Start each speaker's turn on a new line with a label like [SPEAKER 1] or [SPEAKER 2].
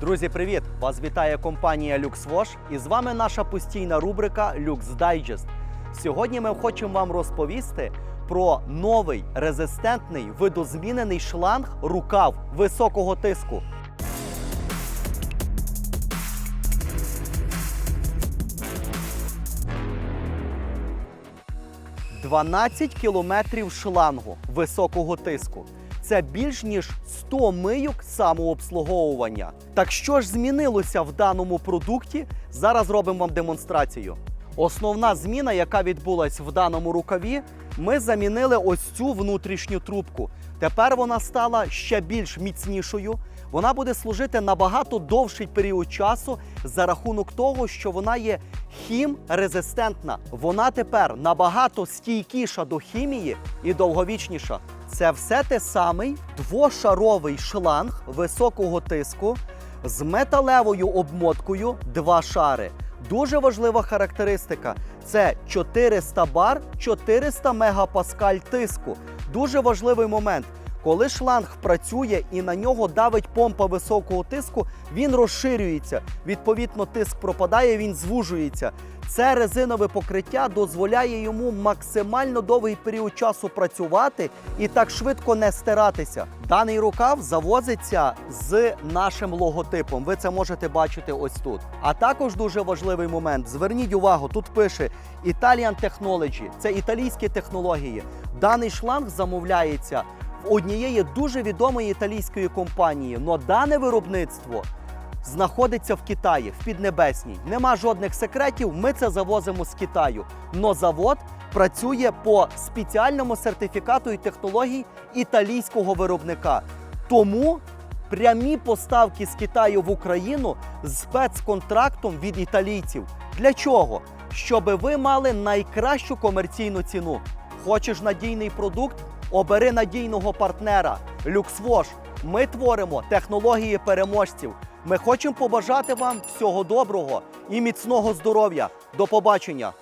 [SPEAKER 1] Друзі, привіт! Вас вітає компанія LuxWash і з вами наша постійна рубрика Lux Digest. Сьогодні ми хочемо вам розповісти про новий резистентний видозмінений шланг рукав високого тиску. – 12 кілометрів шлангу високого тиску. Це більш ніж 100 мийок самообслуговування. Так що ж змінилося в даному продукті? Зараз робимо вам демонстрацію. Основна зміна, яка відбулась в даному рукаві, ми замінили ось цю внутрішню трубку. Тепер вона стала ще більш міцнішою. Вона буде служити набагато довший період часу за рахунок того, що вона є хімрезистентна. Вона тепер набагато стійкіша до хімії і довговічніша. Це все те самий двошаровий шланг високого тиску з металевою обмоткою два шари. Дуже важлива характеристика це 400 бар, 400 мегапаскаль тиску. Дуже важливий момент. Коли шланг працює і на нього давить помпа високого тиску, він розширюється. Відповідно, тиск пропадає, він звужується. Це резинове покриття дозволяє йому максимально довгий період часу працювати і так швидко не стиратися. Даний рукав завозиться з нашим логотипом. Ви це можете бачити ось тут. А також дуже важливий момент. Зверніть увагу, тут пише Italian Technology. Це італійські технології. Даний шланг замовляється в однієї дуже відомої італійської компанії. Но дане виробництво знаходиться в Китаї, в Піднебесній. Нема жодних секретів. Ми це завозимо з Китаю. Но завод працює по спеціальному сертифікату і технологій італійського виробника. Тому прямі поставки з Китаю в Україну з спецконтрактом від італійців. Для чого? Щоб ви мали найкращу комерційну ціну. Хочеш надійний продукт? Обери надійного партнера. LuxWash. Ми творимо технології переможців. Ми хочемо побажати вам всього доброго і міцного здоров'я. До побачення!